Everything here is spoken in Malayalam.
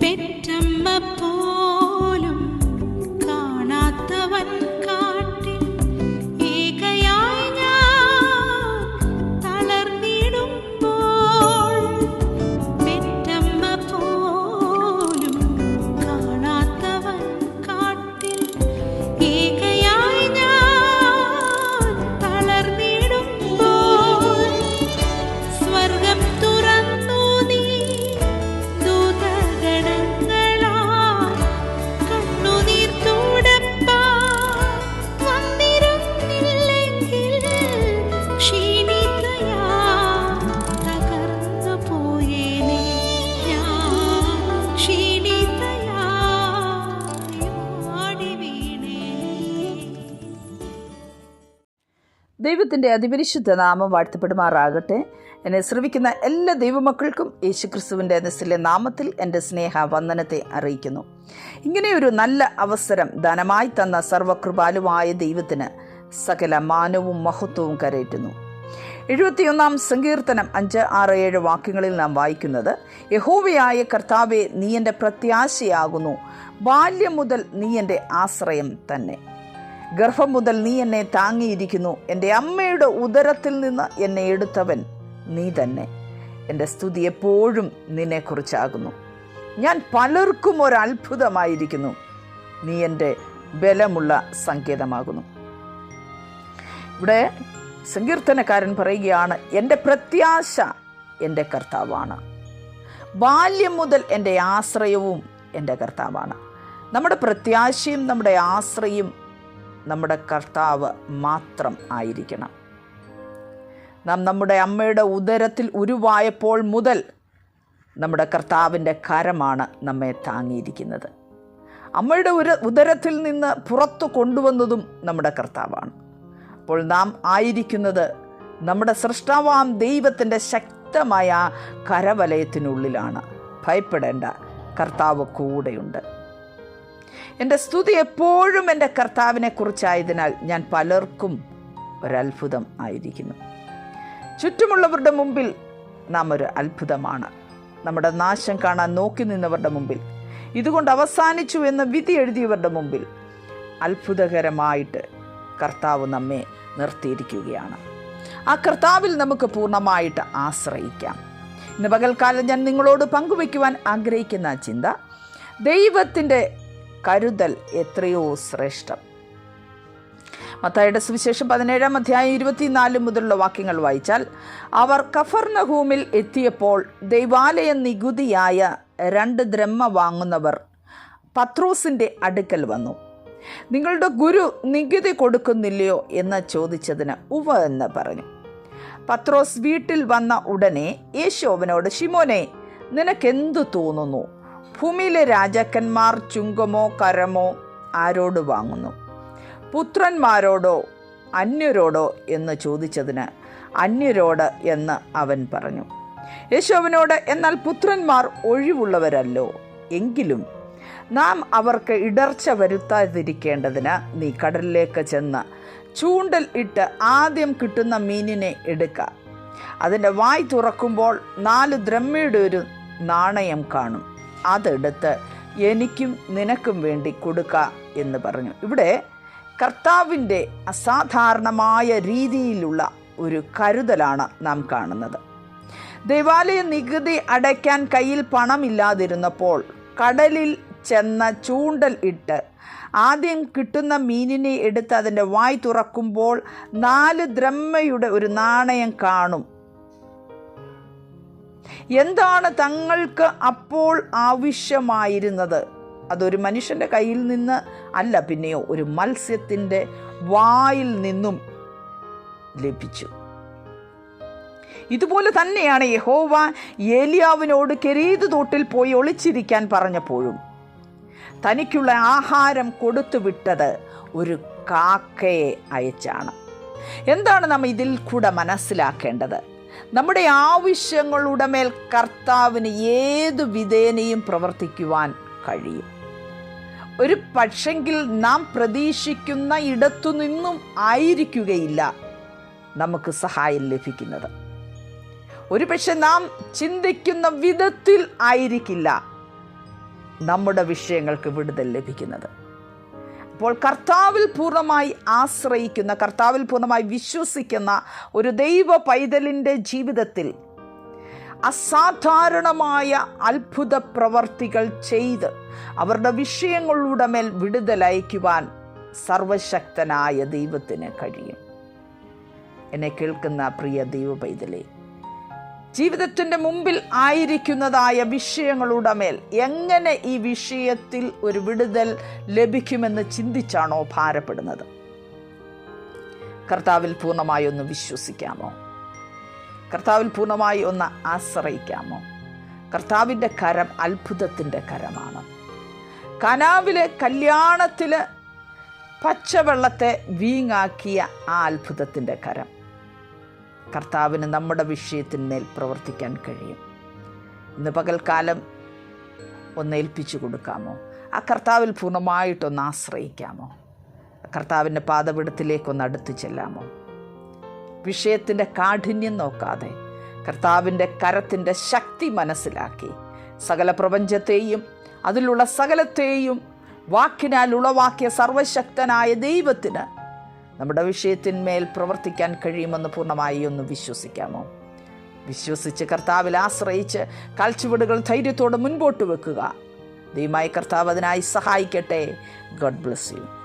പെറ്റമ്മ ദൈവത്തിന്റെ അതിപരിശുദ്ധ നാമം വാഴ്ത്തപ്പെടുമാറാകട്ടെ. എന്നെ ശ്രവിക്കുന്ന എല്ലാ ദൈവമക്കൾക്കും യേശുക്രിസ്തുവിന്റെ നിസ്സിലെ നാമത്തിൽ എന്റെ സ്നേഹ വന്ദനത്തെ അറിയിക്കുന്നു ഇങ്ങനെയൊരു നല്ല അവസരം ധനമായി തന്ന സർവകൃപാലുവായ ദൈവത്തിന് സകല മാനവും മഹത്വവും കരയറ്റുന്നു. എഴുപത്തിയൊന്നാം സങ്കീർത്തനം അഞ്ച് ആറ് ഏഴ് വാക്യങ്ങളിൽ നാം വായിക്കുന്നത് യഹോവയായ കർത്താവെ നീ എന്റെ പ്രത്യാശയാകുന്നു. ബാല്യം മുതൽ നീ എന്റെ ആശ്രയം തന്നെ. ഗർഭം മുതൽ നീ എന്നെ താങ്ങിയിരിക്കുന്നു. എന്റെ അമ്മയുടെ ഉദരത്തിൽ നിന്ന് എന്നെ എടുത്തവൻ നീ തന്നെ. എന്റെ സ്തുതി എപ്പോഴും നിന്നെക്കുറിച്ചാകുന്നു. ഞാൻ പലർക്കും ഒരത്ഭുതമായിരിക്കുന്നു. നീ എന്റെ ബലമുള്ള സങ്കേതമാകുന്നു. ഇവിടെ സങ്കീർത്തനക്കാരൻ പറയുകയാണ് എന്റെ പ്രത്യാശ എന്റെ കർത്താവാണ്. ബാല്യം മുതൽ എന്റെ ആശ്രയവും എന്റെ കർത്താവാണ്. നമ്മുടെ പ്രത്യാശയും നമ്മുടെ ആശ്രയും നമ്മുടെ കർത്താവ് മാത്രം ആയിരിക്കണം. നാം നമ്മുടെ അമ്മയുടെ ഉദരത്തിൽ ഉരുവായപ്പോൾ മുതൽ നമ്മുടെ കർത്താവിന്റെ കരമാണ് നമ്മെ താങ്ങിയിരിക്കുന്നത്. അമ്മയുടെ ഉര ഉദരത്തിൽ നിന്ന് പുറത്തു കൊണ്ടുവന്നതും നമ്മുടെ കർത്താവാണ്. അപ്പോൾ നാം ആയിരിക്കുന്നത് നമ്മുടെ സൃഷ്ടാവാം ദൈവത്തിന്റെ ശക്തമായ കരവലയത്തിനുള്ളിലാണ്. ഭയപ്പെടേണ്ട കർത്താവ് കൂടെയുണ്ട്. എന്റെ സ്തുതി എപ്പോഴും എന്റെ കർത്താവിനെ കുറിച്ചായതിനാൽ ഞാൻ പലർക്കും ഒരത്ഭുതം ആയിരിക്കുന്നു. ചുറ്റുമുള്ളവരുടെ മുമ്പിൽ നാം ഒരു അത്ഭുതമാണ്. നമ്മുടെ നാശം കാണാൻ നോക്കി നിന്നവരുടെ മുമ്പിൽ ഇതുകൊണ്ട് അവസാനിച്ചു എന്ന് വിധി എഴുതിയവരുടെ മുമ്പിൽ അത്ഭുതകരമായിട്ട് കർത്താവ് നമ്മെ നിർത്തിയിരിക്കുകയാണ്. ആ കർത്താവിൽ നമുക്ക് പൂർണമായിട്ട് ആശ്രയിക്കാം. ഇന്ന് പകൽക്കാലം ഞാൻ നിങ്ങളോട് പങ്കുവയ്ക്കുവാൻ ആഗ്രഹിക്കുന്ന ചിന്ത ദൈവത്തിന്റെ കരുതൽ എത്രയോ ശ്രേഷ്ഠം. മത്തായുടെ സുവിശേഷം പതിനേഴാം അധ്യായം ഇരുപത്തിനാല് മുതലുള്ള വാക്യങ്ങൾ വായിച്ചാൽ അവർ കഫർനഹൂമിൽ എത്തിയപ്പോൾ ദൈവാലയ നികുതിയായ രണ്ട് ദ്രഹ്മ വാങ്ങുന്നവർ പത്രോസിന്റെ അടുക്കൽ വന്നു. നിങ്ങളുടെ ഗുരു നികുതി കൊടുക്കുന്നില്ലയോ എന്ന് ചോദിച്ചതിന് ഉവ എന്ന് പറഞ്ഞു. പത്രോസ് വീട്ടിൽ വന്ന ഉടനെ യേശോവനോട് ഷിമോനെ നിനക്കെന്തു തോന്നുന്നു? ഭൂമിയിലെ രാജാക്കന്മാർ ചുങ്കമോ കരമോ ആരോട് വാങ്ങുന്നു? പുത്രന്മാരോടോ അന്യരോടോ എന്ന് ചോദിച്ചതിന് അന്യരോട് എന്ന് അവൻ പറഞ്ഞു യേശോവിനോട് എന്നാൽ പുത്രന്മാർ ഒഴിവുള്ളവരല്ലോ. എങ്കിലും നാം അവർക്ക് ഇടർച്ച വരുത്താതിരിക്കേണ്ടതിന് നീ കടലിലേക്ക് ചെന്ന് ചൂണ്ടൽ ഇട്ട് ആദ്യം കിട്ടുന്ന മീനിനെ എടുക്കുക അതിന്റെ വായ് തുറക്കുമ്പോൾ നാല് ദ്രമ്മയുടെ ഒരു നാണയം കാണും. അതെടുത്ത് എനിക്കും നിനക്കും വേണ്ടി കൊടുക്ക എന്ന് പറഞ്ഞു. ഇവിടെ കർത്താവിന്റെ അസാധാരണമായ രീതിയിലുള്ള ഒരു കരുതലാണ് നാം കാണുന്നത്. ദേവാലയ നികുതി അടയ്ക്കാൻ കയ്യിൽ പണമില്ലാതിരുന്നപ്പോൾ കടലിൽ ചെന്ന ചൂണ്ടൽ ഇട്ട് ആദ്യം കിട്ടുന്ന മീനിനെ എടുത്ത് അതിന്റെ വായ് തുറക്കുമ്പോൾ നാല് ദ്രമ്മയുടെ ഒരു നാണയം കാണും. എന്താണ് തങ്ങൾക്ക് അപ്പോൾ ആവശ്യമായിരുന്നത്? അതൊരു മനുഷ്യന്റെ കയ്യിൽ നിന്ന് അല്ല പിന്നെയോ ഒരു മത്സ്യത്തിന്റെ വായിൽ നിന്നും ലഭിച്ചു. ഇതുപോലെ തന്നെയാണ് യഹോവ ഏലിയാവിനോട് കെരീത് തോട്ടിൽ പോയി ഒളിച്ചിരിക്കാൻ പറഞ്ഞപ്പോഴും തനിക്കുള്ള ആഹാരം കൊടുത്തു വിട്ടത് ഒരു കാക്കയെ അയച്ചാണ്. എന്താണ് നാം ഇതിൽ കൂടെ മനസ്സിലാക്കേണ്ടത്? നമ്മുടെ ആവശ്യങ്ങളുടെ മേൽ കർത്താവിന് ഏതു വിധേനയും പ്രവർത്തിക്കുവാൻ കഴിയും. ഒരു പക്ഷെങ്കിൽ നാം പ്രതീക്ഷിക്കുന്ന ഇടത്തു നിന്നും ആയിരിക്കുകയില്ല നമുക്ക് സഹായം ലഭിക്കുന്നത്. ഒരു പക്ഷെ നാം ചിന്തിക്കുന്ന വിധത്തിൽ ആയിരിക്കില്ല നമ്മുടെ വിഷയങ്ങൾക്ക് വിടുതൽ ലഭിക്കുന്നത്. അപ്പോൾ കർത്താവിൽ പൂർണമായി ആശ്രയിക്കുന്ന കർത്താവിൽ പൂർണമായി വിശ്വസിക്കുന്ന ഒരു ദൈവ പൈതലിന്റെ ജീവിതത്തിൽ അസാധാരണമായ അത്ഭുത പ്രവർത്തികൾ ചെയ്ത് അവരുടെ വിഷയങ്ങളുടെ മേൽ വിടുതലയക്കുവാൻ സർവശക്തനായ ദൈവത്തിന് കഴിയും. എന്നെ കേൾക്കുന്ന പ്രിയ ദൈവ പൈതലേ ജീവിതത്തിന്റെ മുമ്പിൽ ആയിരിക്കുന്നതായ വിഷയങ്ങളുടെ മേൽ എങ്ങനെ ഈ വിഷയത്തിൽ ഒരു വിടുതൽ ലഭിക്കുമെന്ന് ചിന്തിച്ചാണോ ഭാരപ്പെടുന്നത്? കർത്താവിൽ പൂർണമായി ഒന്ന് വിശ്വസിക്കാമോ? കർത്താവിൽ പൂർണമായി ഒന്ന് ആശ്രയിക്കാമോ? കർത്താവിന്റെ കരം അത്ഭുതത്തിന്റെ കരമാണ്. കനാവിലെ കല്യാണത്തിൽ പച്ചവെള്ളത്തെ വീങ്ങാക്കിയ ആ അത്ഭുതത്തിന്റെ കരം. കർത്താവിന് നമ്മുടെ വിഷയത്തിന്മേൽ പ്രവർത്തിക്കാൻ കഴിയും. ഇന്ന് പകൽക്കാലം ഒന്ന് ഏൽപ്പിച്ചു കൊടുക്കാമോ? ആ കർത്താവിൽ പൂർണമായിട്ടൊന്ന് ആശ്രയിക്കാമോ? കർത്താവിന്റെ പാതപിടത്തിലേക്കൊന്ന് അടുത്തു ചെല്ലാമോ? വിഷയത്തിന്റെ കാഠിന്യം നോക്കാതെ കർത്താവിന്റെ കരത്തിന്റെ ശക്തി മനസ്സിലാക്കി സകല പ്രപഞ്ചത്തെയും അതിലുള്ള സകലത്തെയും വാക്കിനാൽ ഉളവാക്കിയ സർവശക്തനായ ദൈവത്തിന് നമ്മുടെ വിഷയത്തിന്മേൽ പ്രവർത്തിക്കാൻ കഴിയുമെന്ന് പൂർണമായി ഒന്ന് വിശ്വസിക്കാമോ? വിശ്വസിച്ച് കർത്താവിൽ ആശ്രയിച്ച് കാൽച്ചുവടുകൾ ധൈര്യത്തോടെ മുൻപോട്ട് വെക്കുക. ദൈവമായി കർത്താവ് അതിനായി സഹായിക്കട്ടെ. God bless you